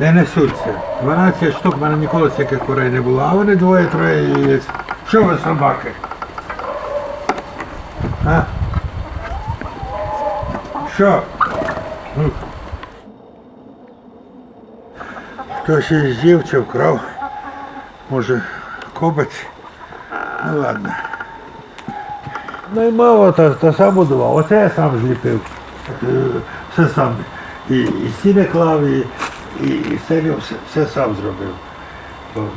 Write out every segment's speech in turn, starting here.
не несуться. 12 штук, в мене ніколи таких курей не було, а вони двоє-троє яєць. Що ви собаки? А? Що? Хтось із з'їв чи вкрав. Може, кобець? Ну ладно. Ну і мало, та, та сам будував. Оце я сам зліпив. Е, Все сам. І, і стіни клав, і, і, і стелю, все, все сам зробив.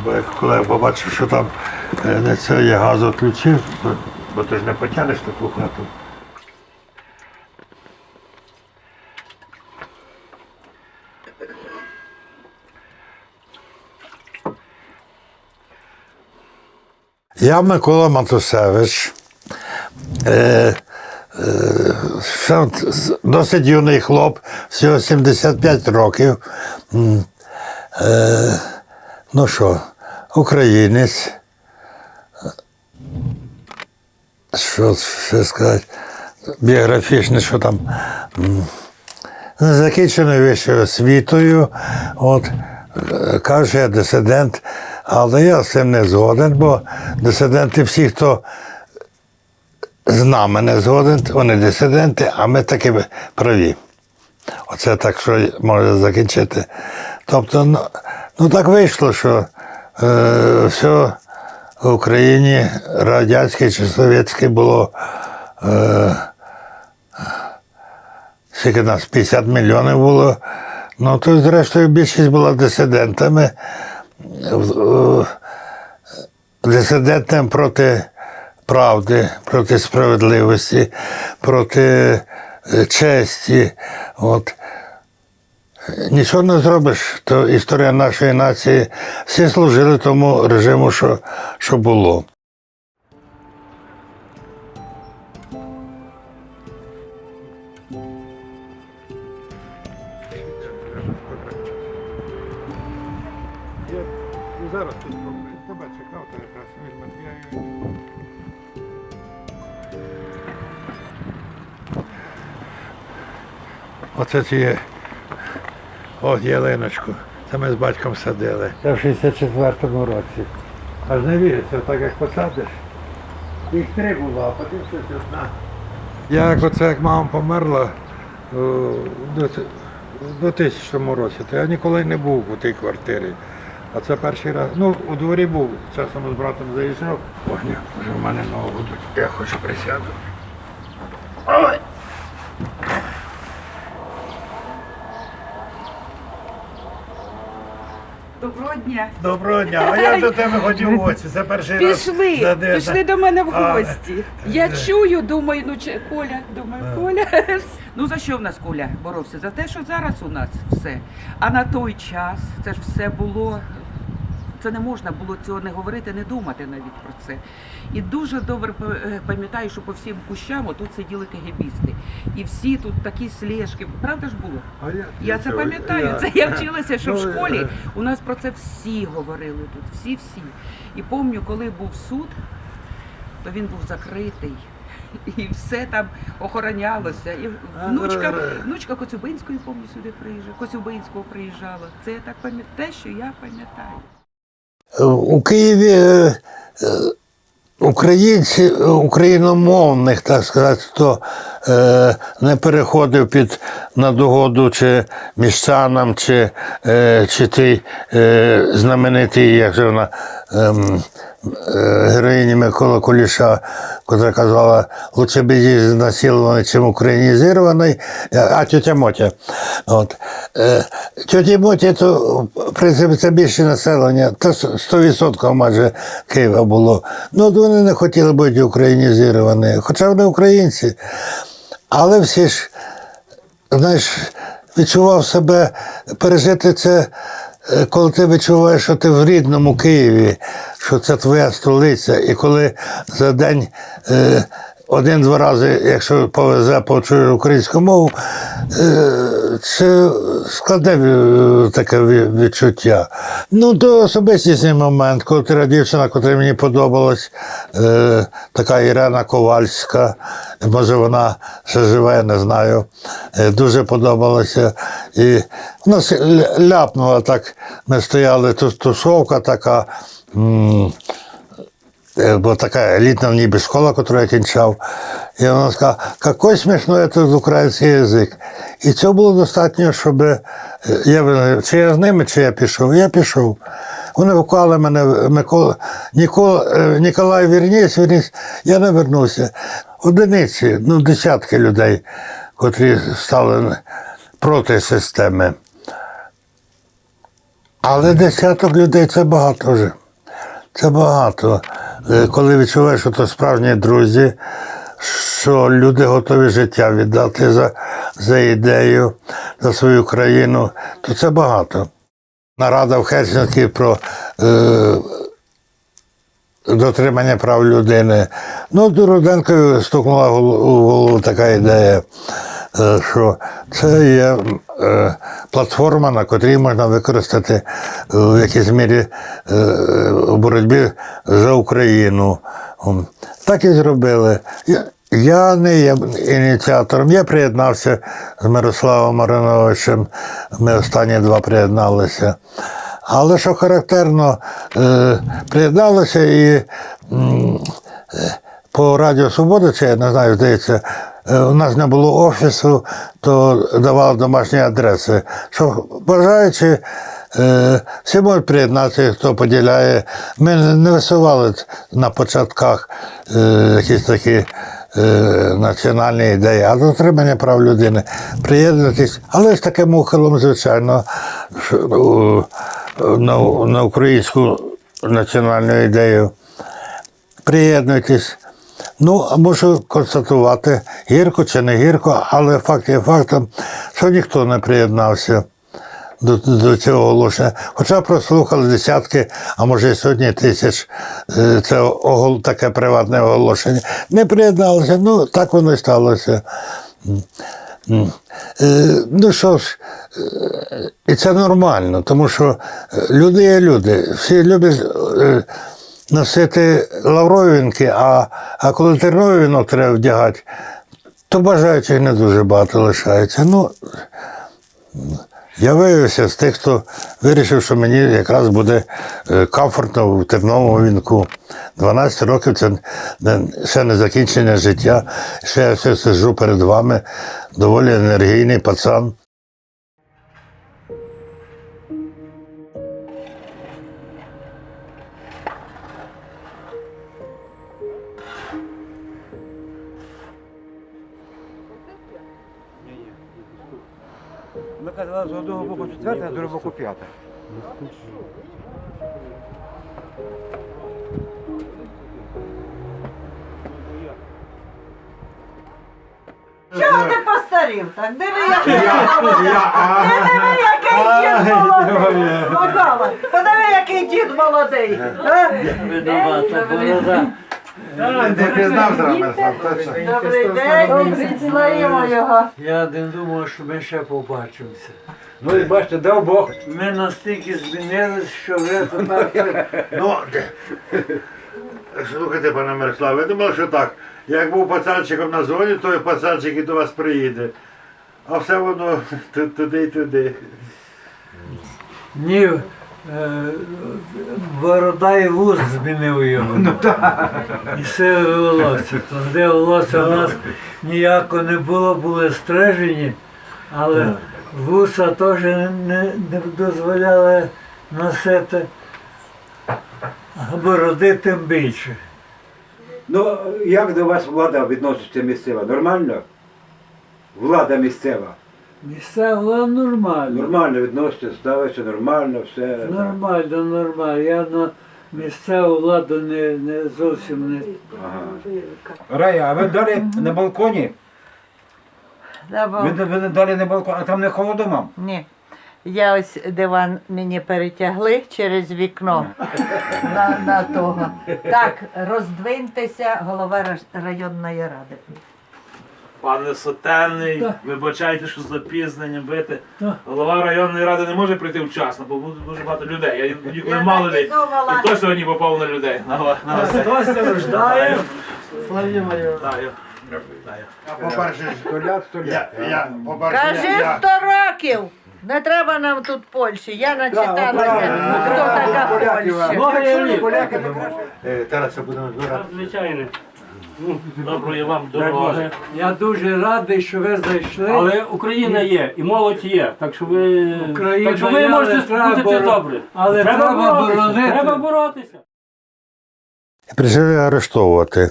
Бо, як коли я побачив, що там е, не це я газ відключив, бо, бо ти ж не потягнеш таку хату. Я Микола Матусевич. Е, е, досить юний хлоп, всього 75 років. Е, ну що, українець. Що ще сказати? Біографічне, що там. Закінченою вищою освітою. От, е, каже, я дисидент, але я з цим не згоден, бо дисиденти всі, хто з нами не згоден, вони дисиденти, а ми таки праві. Оце так, що може закінчити. Тобто, ну, ну так вийшло, що е, все в Україні радянське чи совєтське було. Е, скільки нас 50 мільйонів було. Ну, то зрештою більшість була дисидентами. Е, Дисидентами проти правди, проти справедливості, проти честі. От. Нічого не зробиш, то історія нашої нації. Всі служили тому режиму, що, що було. Оце ці. От ялиночку. Це ми з батьком садили. Це в 64-му році. Аж не віриться, так як посадиш. Їх три було, а потім щось одна. Я як оце як мама померла о, до тисячному році, то я ніколи не був у тій квартирі. А це перший раз. Ну, у дворі був, часом з братом заїжджав. Ой, ні, вже в мене ногу. Я хочу присяду. Ой! Доброго дня. Доброго дня, а я до тебе хотів в гості. Це перший раз. Пішли, пішли до мене в А, гості. Я чую, думаю, ну чи Коля, думаю, А. Коля. Ну за що в нас Коля боровся? За те, що зараз у нас все. А на той час це ж все було. Це не можна було цього не говорити, не думати навіть про це. І дуже добре е, пам'ятаю, що по всім кущам тут сиділи кегебісти. І всі тут такі слежки. Правда ж було? А я, Я це пам'ятаю. Це я вчилася, що в Ну, школі е, у нас про це всі говорили тут, всі-всі. І пам'ятаю, коли був суд, то він був закритий. І все там охоронялося. І внучка, внучка Коцюбинської, пам'ятаю, сюди приїжджала, Коцюбинського приїжджала. Це я так пам'ятаю, те, що я пам'ятаю. У Києві е, е, українці, е, україномовних, так сказати, хто не переходив під надогоду чи міщанам, чи, е, чи той знаменитий, як же вона, ем, е, героїні Микола Куліша, яка казала, лучше б знасилований, чим українізований, а тетя Мотя. От. Е, тьоті Моті, то принципі це більше населення, то 100% майже Києва було. Ну, от вони не хотіли бути українізовані, хоча вони українці. Але всі ж, знаєш, відчував себе пережити це, е, коли ти відчуваєш, що ти в рідному Києві, що це твоя столиця. І коли за день е, один-два рази, якщо повезе, почує українську мову, е, це складне е, таке відчуття. Ну, то особистісний момент, ти дівчина, яка мені подобалась, е, така Ірена Ковальська, може вона ще живе, не знаю. Дуже подобалася. І вона с- ляпнула так. Ми стояли, тут тусовка така. Е, бо така елітна ніби школа, яку я кінчав. І вона сказала, який смішний це український язик. І цього було достатньо, щоб е, я вирішив, чи я з ними, чи я пішов. Я пішов. Вони виклали мене Микола, Нікол, е, Ніколай Вірніс, Вірніс, я не вернувся. Одиниці, ну десятки людей, котрі стали проти системи. Але десяток людей це багато вже. Це багато. Е, Коли відчуваєш, що то справжні друзі, що люди готові життя віддати за, за ідею, за свою країну, то це багато. Нарада в Хельсінкі про е, дотримання прав людини. Ну, до Руденко стукнула в голову така ідея, що це є е, платформа, на котрій можна використати е, в якійсь мірі е, у боротьбі за Україну. Так і зробили. Я, не є ініціатором, я приєднався з Мирославом Мариновичем. Ми останні два приєдналися. Але що характерно, е, приєдналися і е, по Радіо Свобода, чи я не знаю, здається, е, у нас не було офісу, то давали домашні адреси. Що бажаючи, е, всі можуть приєднатися, хто поділяє. Ми не висували на початках е, якісь такі. е, Національні ідеї, а дотримання прав людини, приєднатись, але з таким ухилом, звичайно, е, на українську національну ідею. Приєднуйтесь. Ну, можу констатувати, гірко чи не гірко, але факт є фактом, що ніхто не приєднався до, до цього оголошення. Хоча прослухали десятки, а може і сотні тисяч е, це огол- таке приватне оголошення. Не приєдналися, ну так воно і сталося. Е, Ну що ж, е, і це нормально, тому що люди є люди. Всі люблять носити лавровинки, а, а коли терновий вінок треба вдягати, то бажаючих не дуже багато лишається. Ну, я виявився з тих, хто вирішив, що мені якраз буде е, комфортно в терновому вінку. 12 років це ще не закінчення життя. Ще я все сиджу перед вами, доволі енергійний пацан. Казали з одного боку четверта, а з другого боку п'ята. Чого ти постарів так? Диви, який. Диви, який дід молодий. Микола, подиви, який дід молодий. А? Не пізнав зразу, точно. Добрий день, відслаємо його. Я не думав, що ми ще побачимося. Ну і бачите, дав Бог. Ми настільки змінились, що вже тепер Ну, слухайте, пане Мирославе, я думав, що так. Як був пацанчиком на зоні, то і пацанчик і до вас приїде. А все воно туди й туди. ні. Е, Борода і вуз змінив його. Ну, і сиве волосся. Де волосся в нас ніяко не було, були стрижені, але вуса теж не, не дозволяли носити, а бороди тим більше. Ну, як до вас влада відноситься місцева? Нормально? Влада місцева. Місцева нормально. Нормально відноситься, ставиться нормально, все. так. Нормально, нормально. Я на місцеву владу не, не зовсім не. Ага. Рая, а ви далі на балконі? Ви, ви далі на балконі, а там не холодно вам? Ні. Я ось диван мені перетягли через вікно на, на того. Так, роздвиньтеся, голова районної ради. Пане Сотенний, вибачайте, що з запізненням бити. Голова районної ради не може прийти вчасно, бо буде дуже багато людей. Я ніколи мало людей. І то сьогодні попав на людей. На, на вас. Хтось страждає. Славі моє. Вітаю. Вітаю. По-перше, я, по-перше, Кажи 100 років! Не треба нам тут Польщі. Я начиталася, хто така Польща. Поляки не. Тараса будемо збирати. Звичайно. Доброї вам дороги. Я дуже радий, що ви зайшли. Але Україна є, і молодь є. Так що ви, Україна так що ви є, можете треба бути добре. але треба боротися. Треба боротися. Прийшли арештовувати.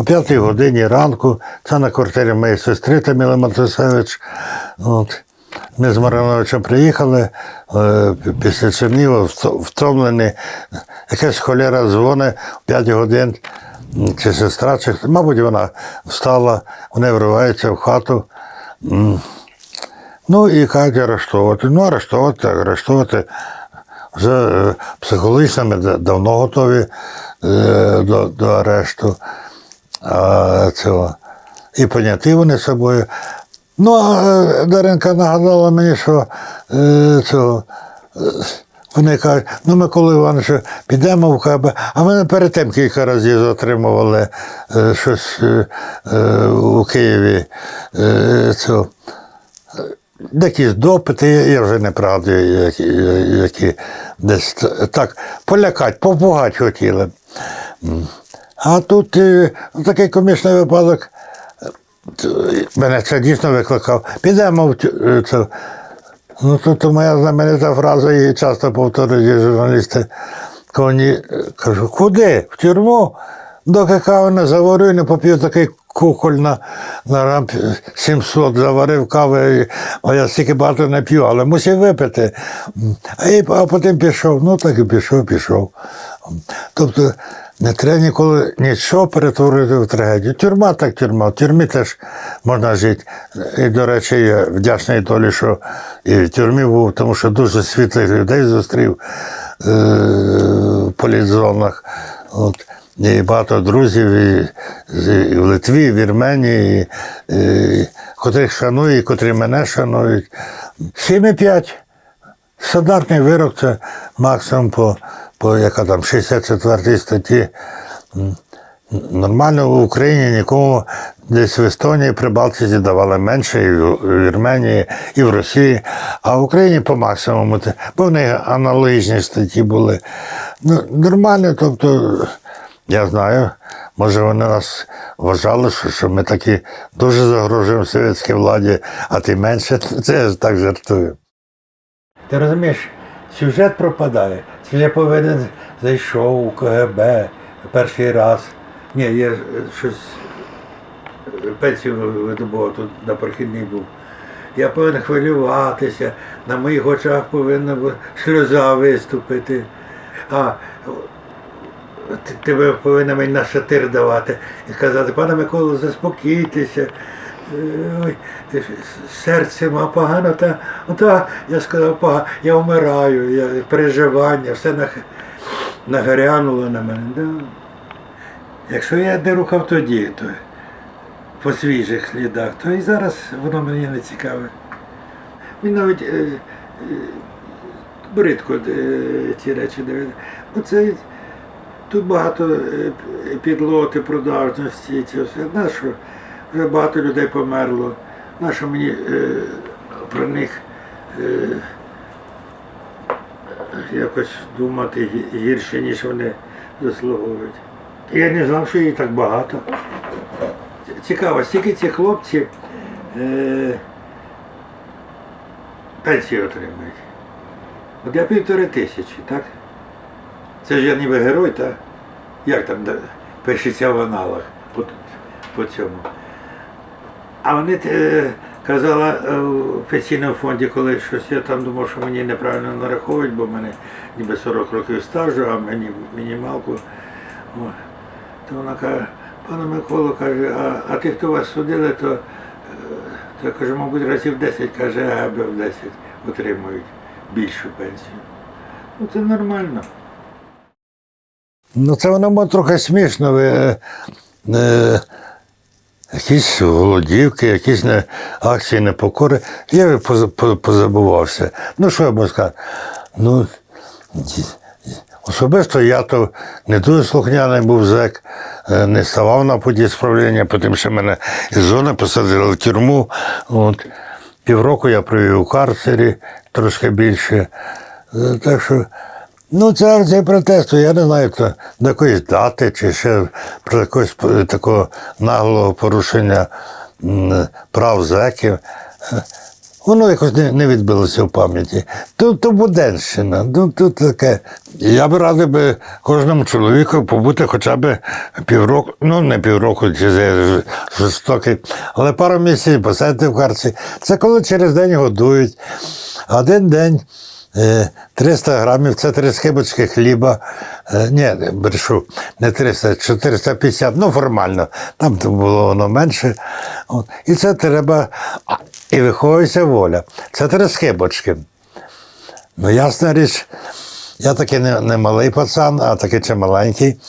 О п'ятій годині ранку це на квартирі моєї сестри Таміли Матусевич. От. Ми з Мариновичем приїхали е, після Чернігова, вто- втомлені. Якась холера дзвонить о 5 годин, чи сестра, чи мабуть, вона встала, вони вриваються в хату. Ну і кажуть арештовувати. Ну, арештовувати, арештовувати. Вже е, психологічно давно готові е, до, до арешту. Цього. І поняті вони собою. Ну, а е, Даринка нагадала мені, що цього. Е, Вони кажуть, ну Микола Іванович, підемо в КБ. А мене перед тим кілька разів затримували е, щось е, е, у Києві. Е, цього. Якісь допити, я- вже не пригадую, які, які десь так полякать, попугать хотіли. А тут е, такий комічний випадок. Мене це дійсно викликав. Підемо в тю- е. Ну, тут моя знаменита фраза, її часто повторюють журналісти. Коні, кажу, куди? В тюрму? Доки кави не заварю не поп'ю такий кухоль на, на рамп 700 заварив кави, а я стільки багато не п'ю, але мусив випити. А, і, а потім пішов. Ну так і пішов, пішов. Тобто не треба ніколи нічого перетворити в трагедію. Тюрма так тюрма. В тюрмі теж можна жити. І, до речі, я вдячний долі, що і в тюрмі був, тому що дуже світлих людей зустрів е, в політзонах. От. І багато друзів і, і в Литві, і в Вірменії, і, і, котрих шаную, і котрі мене шанують. 7,5. Стандартний вирок це максимум по, по яка там 64 статті. Нормально в Україні нікому десь в Естонії, Прибалтиці давали менше, і в Вірменії, і в Росії, а в Україні по максимуму. Бо в аналогічні статті були. Ну, нормально, тобто, я знаю, може вони нас вважали, що, що ми такі дуже загрожуємо совєтській владі, а ти менше, це я так жартую. Ти розумієш, сюжет пропадає. Я повинен зайшов у КГБ перший раз. Ні, я щось пенсію видобував тут на прохідний був. Я повинен хвилюватися, на моїх очах повинна сльоза виступити. А ти- тебе повинна мені на шатир давати і сказати, пане Миколо, заспокійтеся. Е, серце ма погано, та, та я сказав, погано, я вмираю, я, переживання, все нах, нагорянуло на мене. Да. Якщо я не рухав тоді, то по свіжих слідах, то і зараз воно мені не цікаве. Він навіть е, е, бридко е, ці речі дивиться. Бо це тут багато е, підлоти, продажності, це все. Нащо? Вже багато людей померло. Нащо мені е, про них е, якось думати гірше, ніж вони заслуговують. Я не знав, що їх так багато. Цікаво, скільки ці хлопці е, пенсію отримують. От я півтори тисячі, так? Це ж я ніби герой, так? Як там пишеться в аналах по, по цьому. А вони е, казала е, в пенсійному фонді, коли щось я там думав, що мені неправильно нараховують, бо в мене ніби 40 років стажу, а мені мінімалку. То вона каже, пане Миколо, каже, а, а ти, хто вас судили, то, е, то я кажу, мабуть, разів 10, каже, а в 10 отримують. більшу пенсію. Ну це нормально. Ну, це воно трохи смішно. Ви, е, якісь голодівки, якісь не, акції непокори. Я позабувався. Ну, що я можу сказати? Ну, Особисто я то не дуже слухняний був зек, е, не ставав на путі справління, потім ще мене із зони посадили в тюрму. От. Півроку я провів у карцері, трошки більше. Е, Так що, ну, це акція протесту, я не знаю, то до якоїсь дати чи ще про якогось такого наглого порушення прав зеків. Е, Воно якось не, не відбилося в пам'яті. Тут то буденщина, ну тут таке. Я би радив би кожному чоловіку побути хоча б півроку, ну не півроку, чи жорстокий, але пару місяців посидіти в карці. Це коли через день годують. Один день е, 300 грамів, це три скибочки хліба. Е, ні, брешу, не 300, 450, ну формально. Там було воно менше. І це треба. І виховується воля. Це три скибочки. Ну, ясна річ, я таки не, не малий пацан, а таки чи маленький.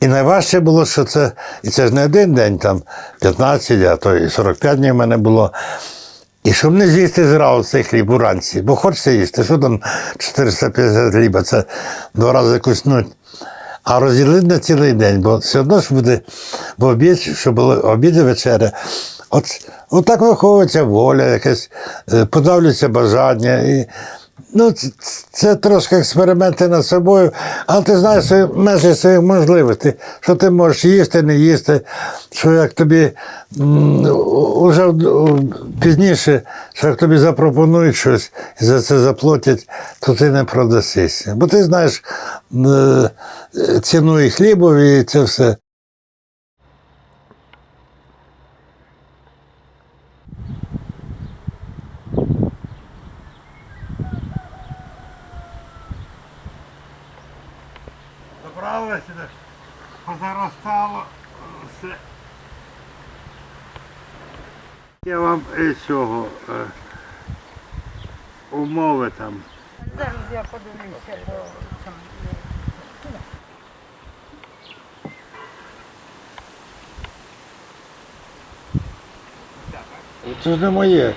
І найважче було, що це, і це ж не один день, там 15, а то і 45 днів в мене було. І щоб не з'їсти зразу цей хліб уранці, бо хочеться їсти, що там 450 хліба, це два рази куснуть. А розділити на цілий день, бо все одно ж буде в обід, щоб було обід і вечеря. От, от так виховується воля, якесь, е, подавлюється бажання. І, ну, це, трошки експерименти над собою, але ти знаєш свої, межі своїх можливостей, що ти можеш їсти, не їсти, що як тобі м, уже пізніше, що як тобі запропонують щось і за це заплатять, то ти не продасишся. Бо ти знаєш е, ціну і хлібові, і це все. Позаростало все. Я вам і цього е, умови там. Зараз я подивлюся до Це ж не моє.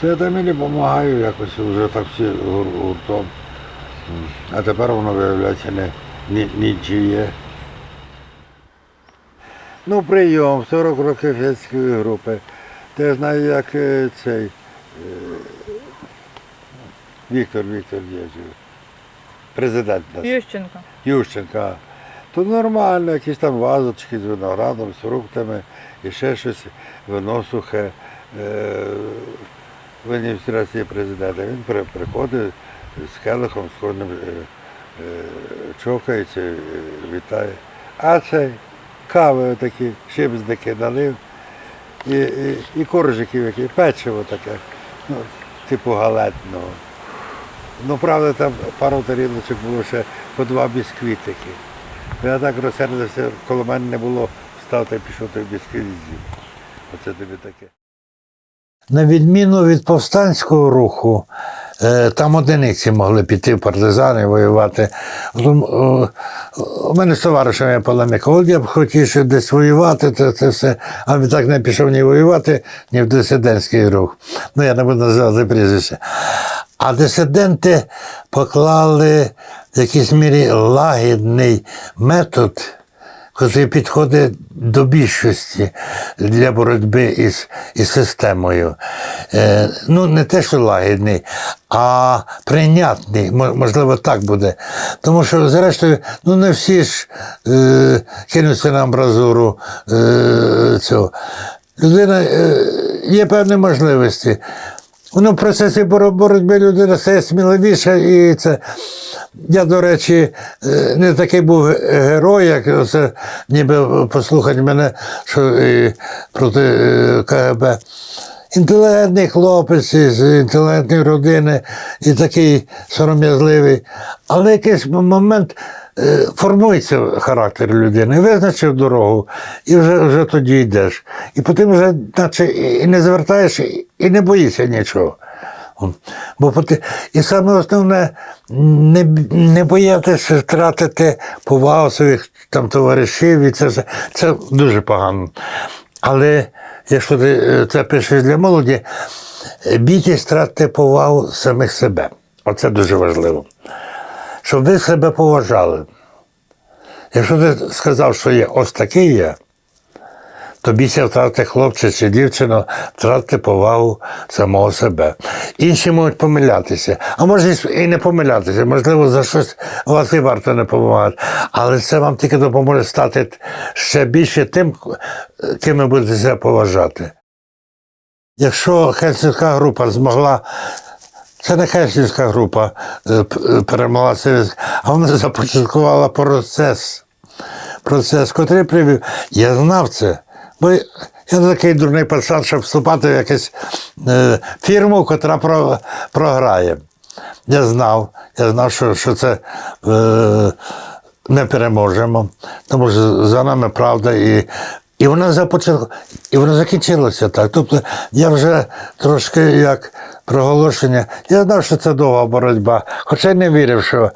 Це я Тамілі допомагаю якось вже так всі гуртом. А тепер воно виявляється не, ні, нічиє. Ну, прийом, 40 років фінської групи. Ти знаю, як е, цей е, Віктор Віктор Єжів. Президент наш. Ющенко. Ющенка. То нормально, якісь там вазочки з виноградом, з фруктами і ще щось, вино сухе. Е, В адміністрації президента. Він приходить з келихом, з кожним чокається, вітає. А цей кави такі, шипздики налив і, і, і коржиків, які, печиво таке, ну, типу галетного. Ну, правда, там пару тарілочок було ще по два бісквітики. Я так розсердився, коло мене не було, встав та пішов той бісквіт з'їв. Оце тобі таке. На відміну від повстанського руху, е, там одиниці могли піти в партизани, воювати. У мене з товаришем я полеміка, от я б хотів ще десь воювати, це, це все. А він так не пішов ні воювати, ні в дисидентський рух. Ну, я не буду називати прізвище. А дисиденти поклали в якійсь мірі лагідний метод, який підходить до більшості для боротьби із, із системою. Е, ну, не те, що лагідний, а прийнятний, можливо, так буде. Тому що, зрештою, ну не всі ж е, кинуться на амбразуру е, цього. Людина е, є певні можливості. Ну, в процесі боротьби людина стає сміливіша і це. Я, до речі, е, не такий був герой, як це, ніби послухати мене, що е, проти е, КГБ. Інтелігентний хлопець із інтелігентної родини і такий сором'язливий. Але якийсь момент формується характер людини, визначив дорогу, і вже, вже тоді йдеш. І потім вже, наче, і не звертаєш, і не боїшся нічого. Бо поти- і саме основне не, не боятися втратити повагу своїх там товаришів, і це, все- це дуже погано. Але якщо ти е, це пишеш для молоді, е, бійтесь втратити повагу самих себе. Оце дуже важливо. Щоб ви себе поважали. Якщо ти сказав, що є ось такий є, то бійся втратити хлопця чи дівчину, втратити повагу самого себе. Інші можуть помилятися, а може і не помилятися, можливо, за щось вас і варто не допомагати. Але це вам тільки допоможе стати ще більше тим, ким ви будете себе поважати. Якщо Хельсінська група змогла. Це не Хельсінська група е, е, перемогла Союз, а вона започаткувала процес процес, котрий привів. Я знав це. Бо я такий дурний пацан, щоб вступати в якусь е, фірму, котра про, програє. Я знав, я знав, що, що це е, не переможемо, тому що за нами правда. І, і вона започатку, і вона закінчилася так. Тобто я вже трошки як проголошення, я знав, що це довга боротьба, хоча не вірив, що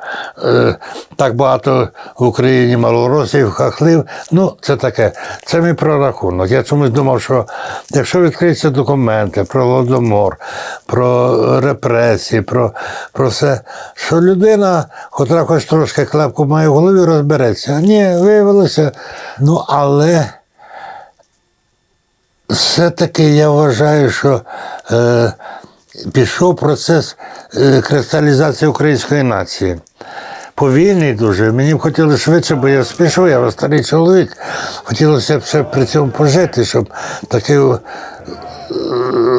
е, так багато в Україні малоросів, хахлив. Ну, це таке, це мій прорахунок. Я чомусь думав, що якщо відкриються документи про Голодомор, про репресії, про, про все, що людина, котра хоч трошки клепку має в голові, розбереться. Ні, виявилося. Ну, але все-таки я вважаю, що е, пішов процес е, кристалізації української нації. Повільний дуже. Мені б хотілося швидше, бо я спішу, я старий чоловік. Хотілося б ще при цьому пожити, щоб такий е,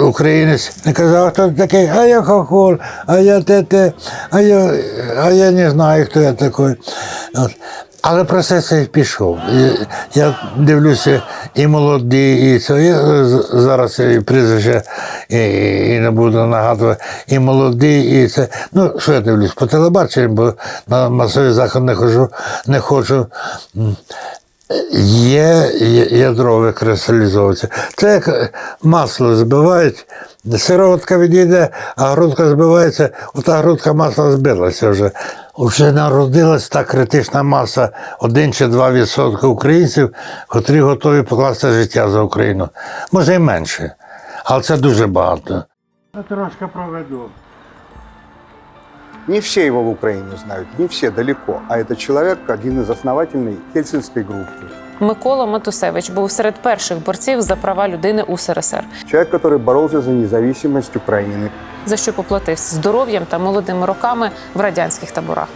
українець не казав, хто такий, а я хохол, а я те, те, а я, а я не знаю, хто я такий. От. Але процес пішов. Я дивлюся, і молоді, і це зараз прізвище і, і не буду нагадувати, і молоді, і це. Ну, що я дивлюсь, по телебаченню, бо на масовий захід не хожу, не хочу. Є є- ядро викристалізовується. Це як масло збивають, сироватка відійде, а грудка збивається, ота грудка масла збилася вже. Вже народилась та критична маса 1 чи 2 відсотки українців, котрі готові покласти життя за Україну. Може і менше, але це дуже багато. Я трошки проведу. Не все его в Украине знают, не все далеко, а это человек, один из основателей Хельсинской группы. Микола Матусевич був серед перших борців за права людини у СРСР, Человек, который боролся за независимость Украины. за що поплатився здоров'ям та молодими роками в радянських таборах.